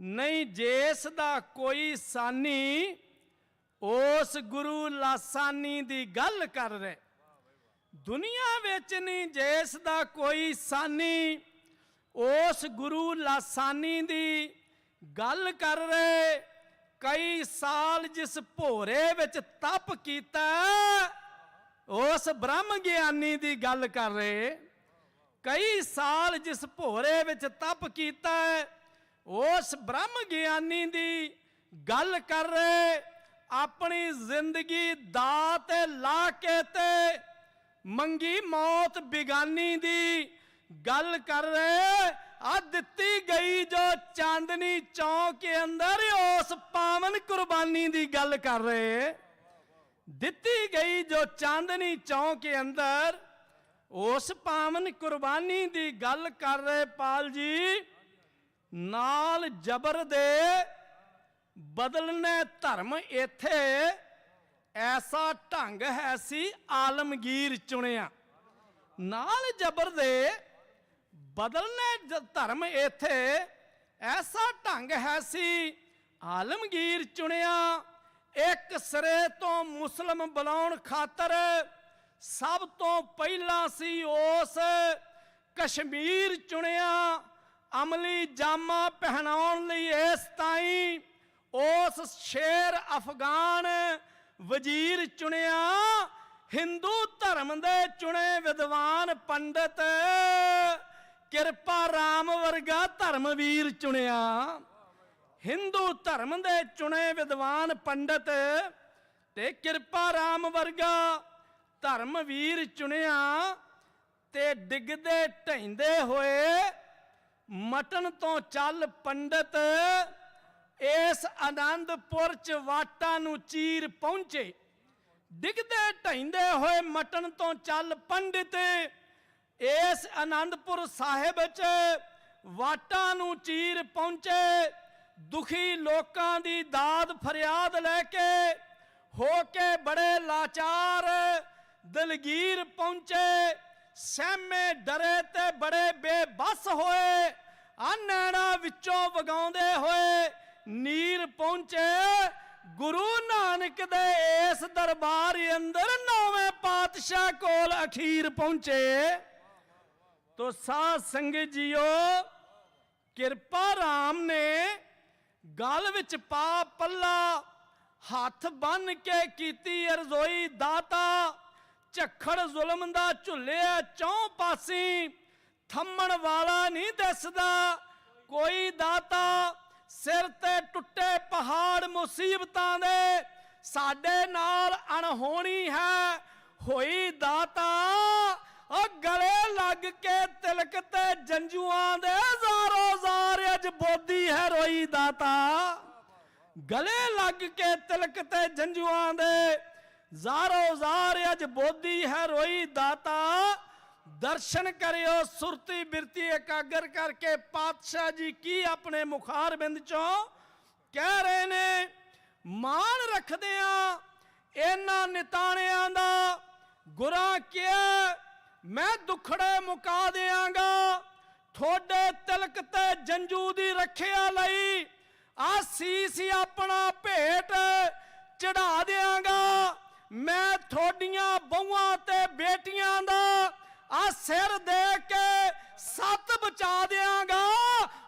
ਨਹੀਂ ਜੇਸ ਦਾ ਕੋਈ ਸਾਨੀ ਉਸ ਗੁਰੂ ਲਾਸਾਨੀ ਦੀ ਗੱਲ ਕਰ ਰਹੇ ਦੁਨੀਆ ਵਿੱਚ ਨਹੀਂ ਜੇਸ ਦਾ ਕੋਈ ਸਾਨੀ ਉਸ ਗੁਰੂ ਲਾਸਾਨੀ ਦੀ ਗੱਲ ਕਰ ਰਹੇ ਕਈ ਸਾਲ ਜਿਸ ਭੋਰੇ ਵਿੱਚ ਤਪ ਕੀਤਾ ਉਸ ਬ੍ਰਹਮ ਗਿਆਨੀ ਦੀ ਗੱਲ ਕਰ ਰਹੇ ਕਈ ਸਾਲ ਜਿਸ ਭੋਰੇ ਵਿੱਚ ਤਪ ਕੀਤਾ ਹੈ, ਉਸ ਬ੍ਰਹਮ ਗਿਆਨੀ ਦੀ ਗੱਲ ਕਰ ਰਹੇ, ਆਪਣੀ ਜ਼ਿੰਦਗੀ ਦਾ ਤੇ ਲਾ ਕੇ ਤੇ ਮੰਗੀ ਮੌਤ ਬਿਗਾਨੀ ਦੀ ਗੱਲ ਕਰ ਰਹੇ। ਆ ਦਿੱਤੀ ਗਈ ਜੋ ਚਾਂਦਨੀ ਚੌਂਕ ਅੰਦਰ, ਉਸ ਪਾਵਨ ਕੁਰਬਾਨੀ ਦੀ ਗੱਲ ਕਰ ਰਹੇ। ਦਿੱਤੀ ਗਈ ਜੋ ਚਾਂਦਨੀ ਚੌਂਕ ਅੰਦਰ, ਉਸ ਪਾਵਨ ਕੁਰਬਾਨੀ ਦੀ ਗੱਲ ਕਰ ਰਹੇ ਪਾਲ ਜੀ। ਨਾਲ ਜ਼ਬਰ ਦੇ ਬਦਲਨੇ ਧਰਮ ਇੱਥੇ ਐਸਾ ਢੰਗ ਹੈ ਸੀ ਆਲਮਗੀਰ ਚੁਣਿਆ। ਨਾਲ ਜ਼ਬਰ ਦੇ ਬਦਲਨੇ ਧਰਮ ਇੱਥੇ ਐਸਾ ਢੰਗ ਹੈ ਸੀ ਆਲਮਗੀਰ ਚੁਣਿਆ। ਇੱਕ ਸਿਰੇ ਤੋਂ ਮੁਸਲਮ ਬੁਲਾਉਣ ਖਾਤਰ ਸਭ ਤੋਂ ਪਹਿਲਾਂ ਸੀ ਉਸ ਕਸ਼ਮੀਰ ਚੁਣਿਆ। ਅਮਲੀ ਜਾਮਾ ਪਹਿਨਾਉਣ ਲਈ ਇਸ ਤਾਈ ਉਸ ਸ਼ੇਰ ਅਫਗਾਨ ਵਜ਼ੀਰ ਚੁਣਿਆ, ਹਿੰਦੂ ਧਰਮ ਦੇ ਚੁਣੇ ਵਿਦਵਾਨ ਪੰਡਤ, ਕਿਰਪਾ ਰਾਮ ਵਰਗਾ ਧਰਮਵੀਰ ਚੁਣਿਆ। ਹਿੰਦੂ ਧਰਮ ਦੇ ਚੁਣੇ ਵਿਦਵਾਨ ਪੰਡਤ ਤੇ ਕਿਰਪਾ ਰਾਮ ਵਰਗਾ ਧਰਮਵੀਰ ਚੁਣਿਆ ਤੇ ਡਿੱਗਦੇ ਢੈਂਦੇ ਹੋਏ ਮਟਨ ਤੋਂ ਚੱਲ ਪੰਡਤ, ਇਸ ਆਨੰਦਪੁਰ ਚ ਵਾਟਾਂ ਨੂੰ ਚੀਰ ਪਹੁੰਚੇ। ਡਿੱਗਦੇ ਢੈਂਦੇ ਹੋਏ ਮਟਨ ਤੋਂ ਚੱਲ ਪੰਡਿਤ, ਇਸ ਆਨੰਦਪੁਰ ਸਾਹਿਬ ਚ ਵਾਟਾਂ ਨੂੰ ਚੀਰ ਪਹੁੰਚੇ। ਦੁਖੀ ਲੋਕਾਂ ਦੀ ਦਾਦ ਫਰਿਆਦ ਲੈ ਕੇ ਹੋ ਕੇ ਬੜੇ ਲਾਚਾਰ ਦਲਗੀਰ ਪਹੁੰਚੇ। ਸਹਿਮੇ ਡਰੇ ਤੇ ਬੜੇ ਬੇਬਸ ਹੋਏ ਆ ਵਿੱਚੋਂ ਵਗਾਉਂਦੇ ਹੋਏ ਨੀਰ ਪਹੁੰਚੇ। ਗੁਰੂ ਨਾਨਕ ਦੇ ਇਸ ਦਰਬਾਰ ਅੰਦਰ ਨੌਵੇਂ ਪਾਤਸ਼ਾਹ ਕੋਲ ਅਖੀਰ ਪਹੁੰਚੇ। ਤੋ ਸਾਧ ਸੰਗਤ ਜੀਓ, ਕਿਰਪਾ ਰਾਮ ਨੇ ਗਲ ਵਿੱਚ ਪਾ ਪੱਲਾ, ਹੱਥ ਬੰਨ ਕੇ ਕੀਤੀ ਅਰਜ਼ੋਈ ਦਾਤਾ। ਝੱਖੜ ਜ਼ੁਲਮ ਦਾ ਝੁੱਲਿਆ ਚੌਂ ਪਾਸੀ, ਥੰਮਣ ਵਾਲਾ ਨਹੀਂ ਦਿਸਦਾ। ਕੋਈ ਦਾਤਾ ਸਿਰ ਤੇ ਟੁੱਟੇ ਪਹਾੜ ਮੁਸੀਬਤਾਂ ਦੇ, ਸਾਡੇ ਨਾਲ ਅਣਹੋਣੀ ਹੈ। ਹੋਈ ਦਾਤਾ ਉਹ ਗਲੇ ਲੱਗ ਕੇ ਤਿਲਕ ਤੇ ਜੰਜੂਆਂ ਦੇ ਜ਼ਾਰੋ ਜ਼ਾਰ ਅੱਜ ਬੋਦੀ ਹੈ ਰੋਈ ਦਾਤਾ। ਗਲੇ ਲੱਗ ਕੇ ਤਿਲਕ ਤੇ ਜੰਜੂਆਂ ਦੇ ਜ਼ਾਰੋ ਜ਼ਾਰ ਅੱਜ ਬੋਧੀ ਹੈ ਰੋਈ ਦਾਤਾ। ਦਰਸ਼ਨ ਕਰਿਓ, ਸੁਰਤੀ ਬਿਰਤੀ ਇਕਾਗਰ ਕਰਕੇ ਪਾਤਸ਼ਾਹ ਜੀ ਕੀ ਆਪਣੇ ਮੁਖਾਰ ਬਿੰਦ ਚੋਂ ਕਹਿ ਰਹੇ ਨੇ, ਮਾਣ ਰੱਖਦੇ ਆ ਇਹਨਾਂ ਨਿਤਾਣਿਆਂ ਦਾ ਗੁਰਾਂ ਕਿਹਾ, ਮੈਂ ਦੁਖੜੇ ਮੁਕਾ ਦਿਆਂਗਾ। ਥੋੜੇ ਤਿਲਕ ਤੇ ਜੰਜੂ ਦੀ ਰੱਖਿਆ ਲਈ ਆ ਆਪਣਾ ਭੇਟ ਚੜਾ ਦਿਆਂ ਮੈਂ ਤੁਹਾਡੀਆਂ ਬਹੂਆਂ ਤੇ ਬੇਟੀਆਂ ਦਾ ਆ ਸਿਰ ਦੇ ਕੇ ਸੱਤ ਬਚਾ ਦਿਆਂਗਾ।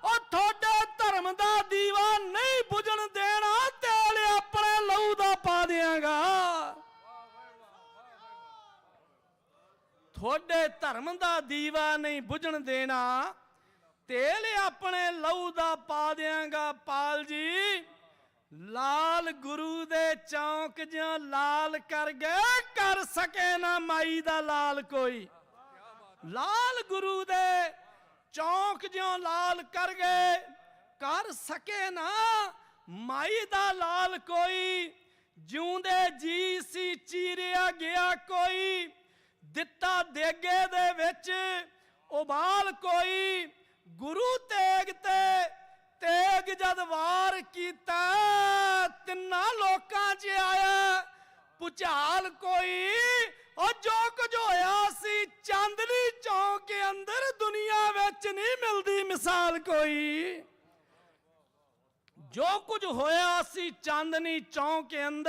ਉਹ ਤੁਹਾਡੇ ਧਰਮ ਦਾ ਦੀਵਾ ਨਹੀਂ ਬੁਝਣ ਦੇਣਾ, ਤੇਲ ਆਪਣੇ ਲਹੂ ਦਾ ਪਾ ਦਿਆਂਗਾ। ਤੁਹਾਡੇ ਧਰਮ ਦਾ ਦੀਵਾ ਨਹੀਂ ਬੁਝਣ ਦੇਣਾ, ਤੇਲ ਆਪਣੇ ਲਹੂ ਦਾ ਪਾ ਦਿਆਂਗਾ, ਪਾਲ ਜੀ। ਗੁਰੂ ਦੇ ਚੌਂਕ ਜਿਉਂ ਲਾਲ ਕਰ ਗਏ, ਕਰ ਸਕੇ ਨਾ ਮਾਈ ਦਾ ਲਾਲ ਕੋਈ। ਲਾਲ ਗੁਰੂ ਦੇ ਚੌਂਕ ਜਿਉਂ ਲਾਲ ਕਰ ਗਏ, ਕਰ ਸਕੇ ਨਾ ਮਾਈ ਦਾ ਲਾਲ ਕੋਈ। ਜਿਉਂਦੇ ਜੀ ਸੀ ਚੀਰਿਆ ਗਿਆ ਕੋਈ, ਦਿੱਤਾ ਦੇਗੇ ਦੇ ਵਿੱਚ ਉਬਾਲ ਕੋਈ। ਗੁਰੂ ਤੇਗ ਤੇ ਤੇਗ ਜਦ ਵਾਰ ਕੀਤਾ, ਤਿੰਨਾਂ ਲੋਕਾਂ 'ਚ ਆਇਆ। ਪੁਚਾਲ ਕੋਈ, ਉਹ ਜੋ ਕੁਝ ਹੋਇਆ ਸੀ, ਚਾਂਦਨੀ ਚੌਂਕ ਅੰਦਰ ਦੁਨੀਆ ਵਿੱਚ ਨਹੀਂ ਮਿਲਦੀ ਮਿਸਾਲ ਕੋਈ। ਜੋ ਕੁਝ ਹੋਇਆ ਸੀ, ਚਾਂਦਨੀ ਚੌਂਕ ਅੰਦਰ